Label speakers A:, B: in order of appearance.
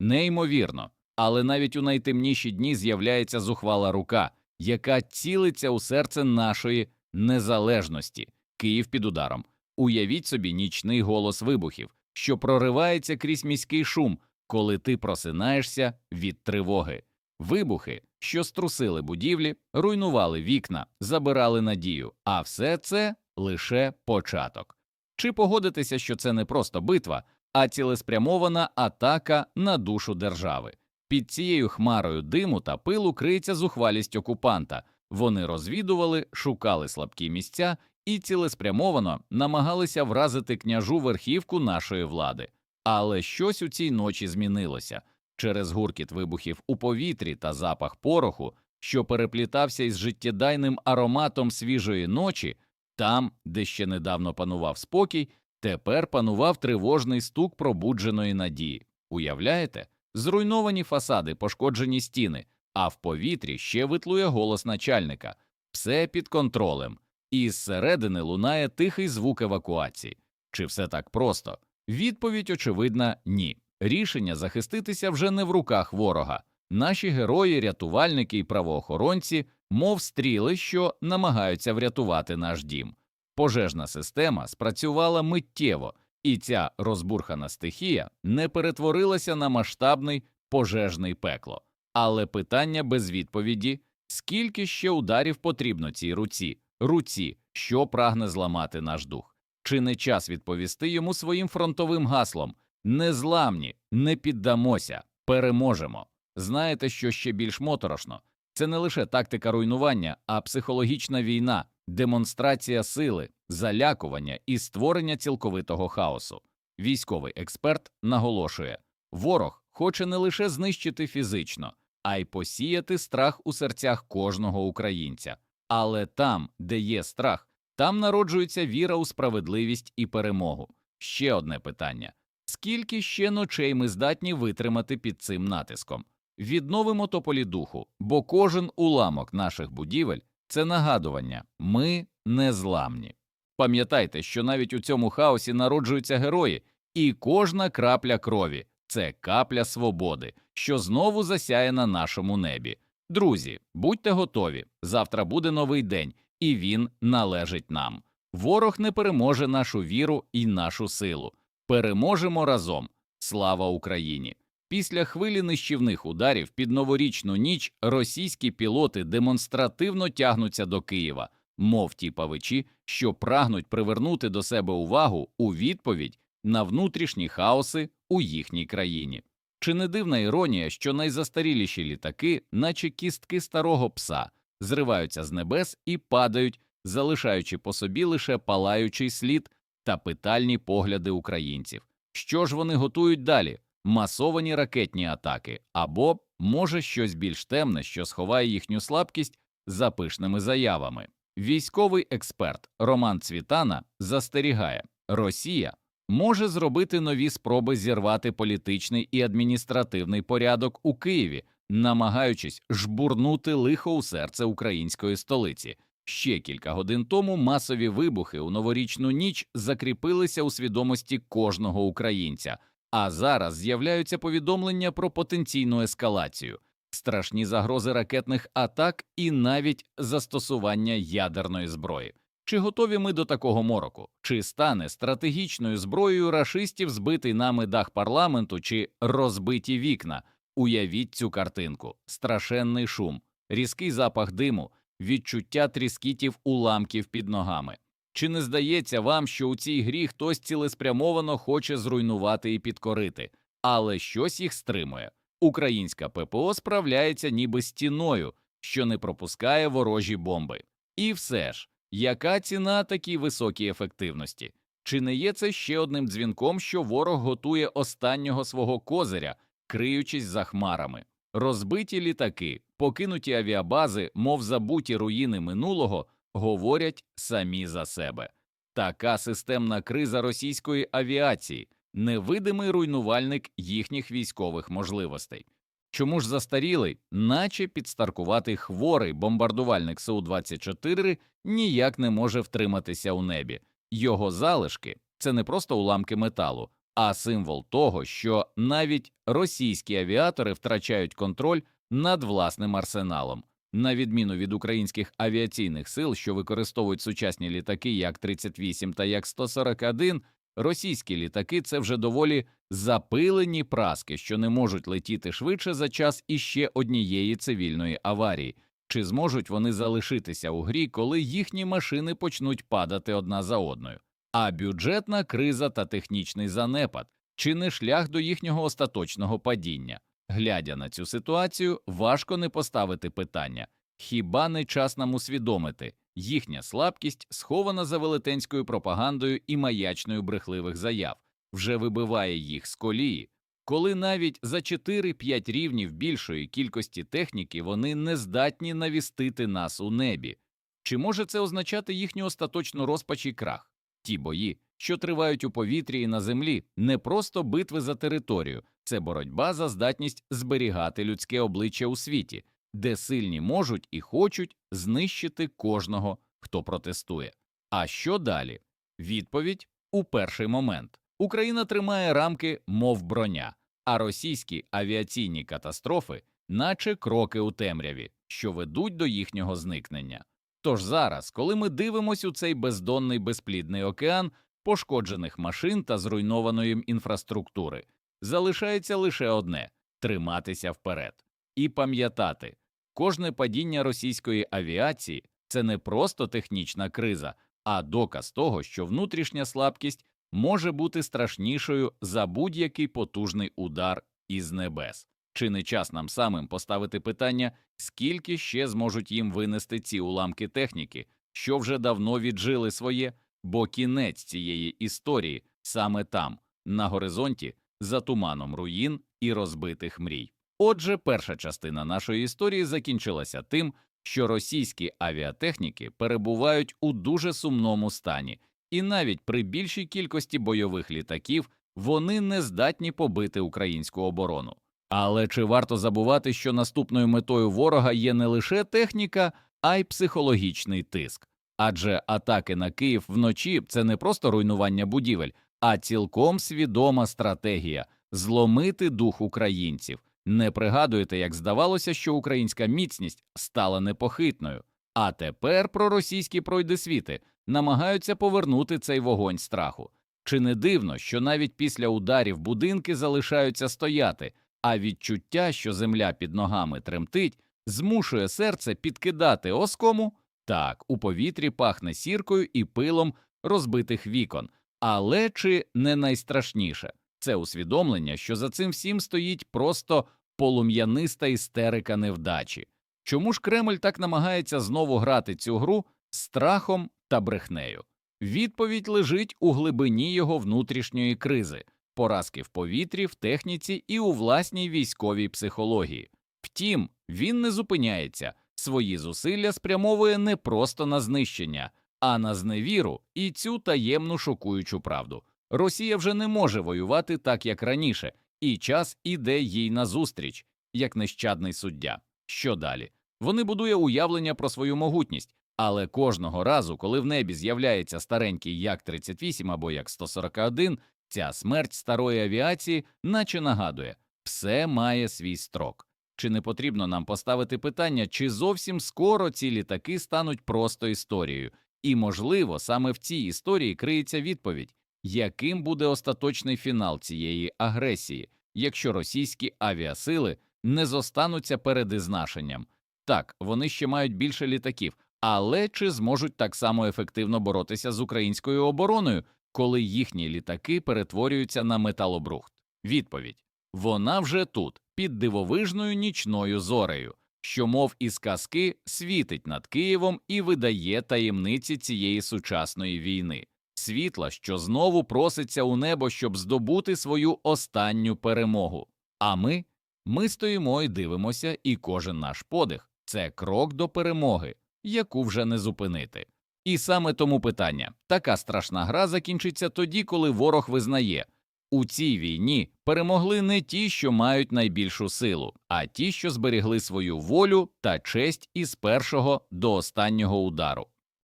A: Неймовірно. Але навіть у найтемніші дні з'являється зухвала рука, яка цілиться у серце нашої незалежності. Київ під ударом. Уявіть собі нічний голос вибухів, що проривається крізь міський шум, коли ти просинаєшся від тривоги. Вибухи, що струсили будівлі, руйнували вікна, забирали надію, а все це лише початок. Чи погодитися, що це не просто битва, а цілеспрямована атака на душу держави? Під цією хмарою диму та пилу криється зухвалість окупанта. Вони розвідували, шукали слабкі місця і цілеспрямовано намагалися вразити княжу верхівку нашої влади. Але щось у цій ночі змінилося через гуркіт вибухів у повітрі та запах пороху, що переплітався із життєдайним ароматом свіжої ночі, там, де ще недавно панував спокій, тепер панував тривожний стук пробудженої надії. Уявляєте? Зруйновані фасади, пошкоджені стіни, а в повітрі ще витлує голос начальника все під контролем, і зсередини лунає тихий звук евакуації. Чи все так просто? Відповідь очевидна ні. Рішення захиститися вже не в руках ворога. Наші герої, рятувальники і правоохоронці, мов стріли, що намагаються врятувати наш дім. Пожежна система спрацювала миттєво, і ця розбурхана стихія не перетворилася на масштабний пожежний пекло. Але питання без відповіді скільки ще ударів потрібно цій руці, руці, що прагне зламати наш дух? Чи не час відповісти йому своїм фронтовим гаслом незламні, не піддамося, переможемо? Знаєте, що ще більш моторошно? Це не лише тактика руйнування, а психологічна війна, демонстрація сили, залякування і створення цілковитого хаосу. Військовий експерт наголошує ворог хоче не лише знищити фізично, а й посіяти страх у серцях кожного українця. Але там, де є страх, там народжується віра у справедливість і перемогу. Ще одне питання: скільки ще ночей ми здатні витримати під цим натиском? Відновимо тополі духу, бо кожен уламок наших будівель це нагадування ми незламні. Пам'ятайте, що навіть у цьому хаосі народжуються герої, і кожна крапля крові це капля свободи, що знову засяє на нашому небі. Друзі, будьте готові. Завтра буде новий день, і він належить нам. Ворог не переможе нашу віру і нашу силу. Переможемо разом. Слава Україні! Після хвилі нищівних ударів під новорічну ніч російські пілоти демонстративно тягнуться до Києва, мов ті павичі, що прагнуть привернути до себе увагу у відповідь на внутрішні хаоси у їхній країні. Чи не дивна іронія, що найзастаріліші літаки, наче кістки старого пса, зриваються з небес і падають, залишаючи по собі лише палаючий слід та питальні погляди українців. Що ж вони готують далі? Масовані ракетні атаки або, може, щось більш темне, що сховає їхню слабкість за пишними заявами. Військовий експерт Роман Цвітана застерігає, Росія може зробити нові спроби зірвати політичний і адміністративний порядок у Києві, намагаючись жбурнути лихо у серце української столиці. Ще кілька годин тому масові вибухи у новорічну ніч закріпилися у свідомості кожного українця. А зараз з'являються повідомлення про потенційну ескалацію, страшні загрози ракетних атак і навіть застосування ядерної зброї. Чи готові ми до такого мороку? Чи стане стратегічною зброєю рашистів збитий нами дах парламенту чи розбиті вікна? Уявіть цю картинку: страшенний шум, різкий запах диму, відчуття тріскітів уламків під ногами. Чи не здається вам, що у цій грі хтось цілеспрямовано хоче зруйнувати і підкорити, але щось їх стримує? Українська ППО справляється ніби стіною, що не пропускає ворожі бомби. І все ж, яка ціна такій високій ефективності? Чи не є це ще одним дзвінком, що ворог готує останнього свого козиря, криючись за хмарами? Розбиті літаки, покинуті авіабази, мов забуті руїни минулого говорять самі за себе. Така системна криза російської авіації, невидимий руйнувальник їхніх військових можливостей. Чому ж застарілий, наче підстаркуватий хворий бомбардувальник су 24 ніяк не може втриматися у небі. Його залишки це не просто уламки металу, а символ того, що навіть російські авіатори втрачають контроль над власним арсеналом. На відміну від українських авіаційних сил, що використовують сучасні літаки як 38 та як 141, російські літаки це вже доволі запилені праски, що не можуть летіти швидше за час іще однієї цивільної аварії. Чи зможуть вони залишитися у грі, коли їхні машини почнуть падати одна за одною? А бюджетна криза та технічний занепад чи не шлях до їхнього остаточного падіння? Глядя на цю ситуацію, важко не поставити питання хіба не час нам усвідомити їхня слабкість, схована за велетенською пропагандою і маячною брехливих заяв, вже вибиває їх з колії, коли навіть за 4-5 рівнів більшої кількості техніки вони не здатні навістити нас у небі. Чи може це означати їхню остаточну розпач і крах? Ті бої, що тривають у повітрі і на землі, не просто битви за територію, це боротьба за здатність зберігати людське обличчя у світі, де сильні можуть і хочуть знищити кожного, хто протестує. А що далі? Відповідь у перший момент Україна тримає рамки, мов броня, а російські авіаційні катастрофи, наче кроки у темряві, що ведуть до їхнього зникнення. Тож зараз, коли ми дивимося у цей бездонний безплідний океан пошкоджених машин та зруйнованої інфраструктури, залишається лише одне триматися вперед і пам'ятати, кожне падіння російської авіації це не просто технічна криза, а доказ того, що внутрішня слабкість може бути страшнішою за будь-який потужний удар із небес. Чи не час нам самим поставити питання, скільки ще зможуть їм винести ці уламки техніки, що вже давно віджили своє, бо кінець цієї історії саме там, на горизонті, за туманом руїн і розбитих мрій. Отже, перша частина нашої історії закінчилася тим, що російські авіатехніки перебувають у дуже сумному стані, і навіть при більшій кількості бойових літаків вони не здатні побити українську оборону. Але чи варто забувати, що наступною метою ворога є не лише техніка, а й психологічний тиск? Адже атаки на Київ вночі це не просто руйнування будівель, а цілком свідома стратегія зломити дух українців. Не пригадуєте, як здавалося, що українська міцність стала непохитною, а тепер проросійські пройдисвіти намагаються повернути цей вогонь страху. Чи не дивно, що навіть після ударів будинки залишаються стояти, а відчуття, що земля під ногами тремтить, змушує серце підкидати оскому? Так, у повітрі пахне сіркою і пилом розбитих вікон, але чи не найстрашніше це усвідомлення, що за цим всім стоїть просто полум'яниста істерика невдачі. Чому ж Кремль так намагається знову грати цю гру страхом та брехнею? Відповідь лежить у глибині його внутрішньої кризи, поразки в повітрі, в техніці і у власній військовій психології. Втім, він не зупиняється, свої зусилля спрямовує не просто на знищення, а на зневіру і цю таємну шокуючу правду. Росія вже не може воювати так, як раніше, і час іде їй назустріч, як нещадний суддя. Що далі? Вони будує уявлення про свою могутність, але кожного разу, коли в небі з'являється старенький як 38 або як 141, ця смерть старої авіації, наче нагадує, все має свій строк. Чи не потрібно нам поставити питання, чи зовсім скоро ці літаки стануть просто історією? І, можливо, саме в цій історії криється відповідь, яким буде остаточний фінал цієї агресії, якщо російські авіасили не зостануться перед ізнашенням. Так, вони ще мають більше літаків, але чи зможуть так само ефективно боротися з українською обороною, коли їхні літаки перетворюються на металобрухт? Відповідь вона вже тут, під дивовижною нічною зорею, що, мов із казки, світить над Києвом і видає таємниці цієї сучасної війни, світла, що знову проситься у небо, щоб здобути свою останню перемогу. А ми, ми стоїмо і дивимося, і кожен наш подих це крок до перемоги, яку вже не зупинити. І саме тому питання така страшна гра закінчиться тоді, коли ворог визнає. У цій війні перемогли не ті, що мають найбільшу силу, а ті, що зберегли свою волю та честь із першого до останнього удару.